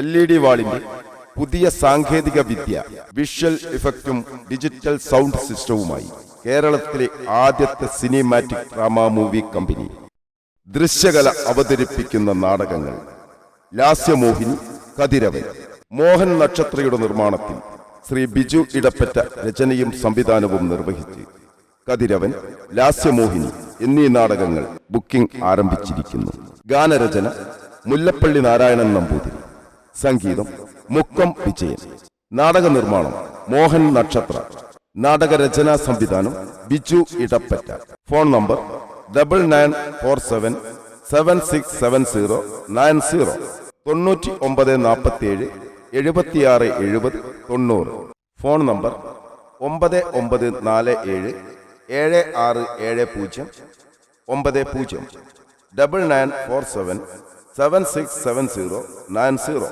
L E D വാളിന്റെ പുതിയ സാങ്കേതിക വിദ്യ വിഷ്വൽ ഇഫക്റ്റും ഡിജിറ്റൽ സൗണ്ട് സിസ്റ്റവുമായി കേരളത്തിലെ ആദ്യത്തെ cinematic drama movie company Drishyakala അവതരിപ്പിക്കുന്ന നാടകങ്ങൾ. ലാസ്യമോഹിനി കതിരവൻ മോഹൻ നക്ഷത്രയുടെ നിർമ്മാണത്തിൽ ശ്രീ ബിജു ഇടപ്പറ്റ രചനയും സംവിധാനവും നിർവഹിച്ച് കതിരവൻ ലാസ്യമോഹിനി എന്നീ നാടകങ്ങൾ ബുക്കിംഗ് ആരംഭിച്ചിരിക്കുന്നു. ഗാനരചന മുല്ലപ്പള്ളി നാരായണൻ നമ്പൂതിരി. സംഗീതം മുക്കം വിജയൻ നാടക നിർമ്മാണം മോഹൻ നക്ഷത്ര. നാടകരചനാ സംവിധാനം Biju Edappatta. Phone number double nine four seven seven six seven zero nine zero. തൊണ്ണൂറ്റി ഒമ്പത് നാൽപ്പത്തിയേഴ് എഴുപത്തിയാറ് എഴുപത് തൊണ്ണൂറ്. ഫോൺ നമ്പർ ഒമ്പത് ഒമ്പത് നാല് ഏഴ് ഏഴ് ആറ് ഏഴ് പൂജ്യം ഒമ്പത് പൂജ്യം. Double nine four seven seven six seven zero nine zero